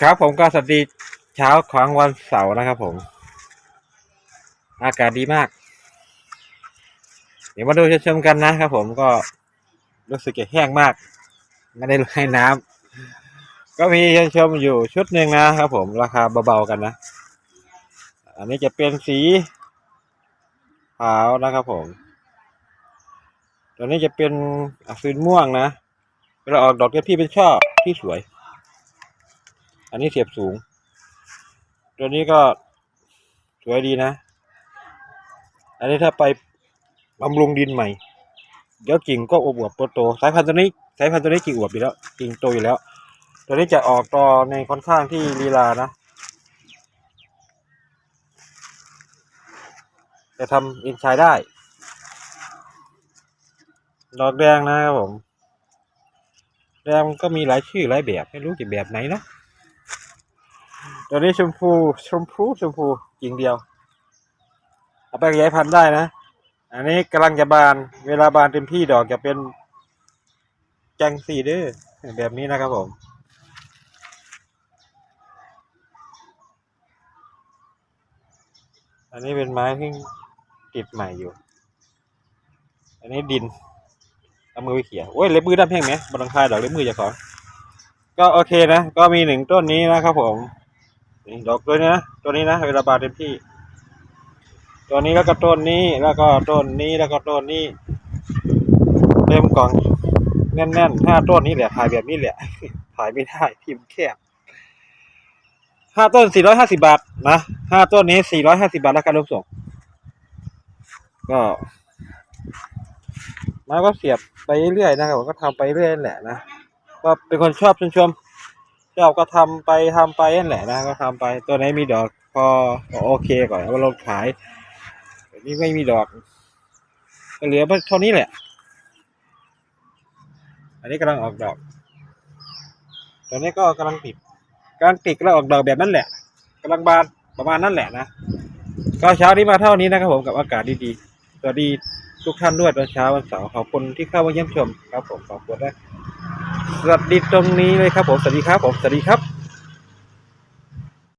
ครับผมก็สวัสดีเช้าของวันเสาร์นะครับผม อากาศดีมาก เดี๋ยวมาดูชมกันนะครับผมก็รู้สึกจะแห้งมาก ไม่ได้ให้น้ำก็มีชมอยู่ชุดหนึ่งนะครับผมราคาเบาๆกันนะ อันนี้จะเป็นสีขาวนะครับผม ตัวนี้จะเป็นอักษรม่วงนะเวลาออกดอกเนี่ยพี่เป็นช่อที่สวย อันนี้เสียบสูง ตัวนี้ก็สวยดีนะ อันนี้ถ้าไปบำรุงดินใหม่ เดี๋ยวกิ่งก็อวบๆโตสายพันธุ์ตัวนี้สายพันธุ์ตัวนี้กิ่งอวบอยู่แล้วกิ่งโตอยู่แล้ว ตัวนี้จะออกตอในค่อนข้างที่ลีลานะจะทำอินชายได้ ดอกแดงนะครับผม แดงก็มีหลายชื่อหลายแบบ ไม่รู้จะแบบไหนเนาะ ตัวนี้ชมพูชมพูชมพูกิ่งเดียว เอาไปขยายพันธุ์ได้นะ อันนี้กำลังจะบาน เวลาบานเต็มที่ดอกจะเป็นแจงสีเด้อแบบนี้นะครับผมอันนี้เป็นไม้ที่ติดใหม่อยู่ อันนี้ดิน เอามือไปเขี่ย โอ้ย เล็บมือด้านเพ่งไหมบลังคายดอกเล็บมือจะขอ ก็โอเคนะ ก็มีหนึ่งต้นนี้นะครับผม นี่ดอกตัวนี้นะ ตัวนี้นะเวลาบานเต็มที่ ตัวนี้แล้วก็ต้นนี้แล้วก็ต้นนี้แล้วก็ต้นนี้เต็มกล่องแน่นๆห้าต้นนี้แหละถ่ายแบบนี้แหละถ่ายไม่ได้พิมพ์แคบห้าต้นสี่ร้อยห้าสิบาทนะห้าต้นนี้สี่ร้อยห้าสิบาทแล้วการรวมส่งก็มันก็เสียบไปเรื่อยๆนะครับก็ทำไปเรื่อยแหละนะก็เป็นคนชอบชมชม ชอบก็ทำไปทำไปนั่นแหละนะก็ทำไปตัวไหนมีดอกพอโอเคก่อนเอามาลงขายอันนี้ไม่มีดอกก็เหลือเท่านี้แหละ อันนี้กำลังออกดอกตัวนี้ก็กำลังติดกำลังติดกำลังออกดอกแบบนั้นแหละกำลังบานประมาณนั้นแหละนะก็เช้านี้มาเท่านี้นะครับผมกับอากาศดีๆสวัสดีทุกท่านด้วยตอนเช้าวันเสาร์ขอบคุณที่เข้ามาเยี่ยมชมครับผมขอบคุณนะ สวัสดีตรงนี้เลยครับผมสวัสดีครับผมสวัสดีครับ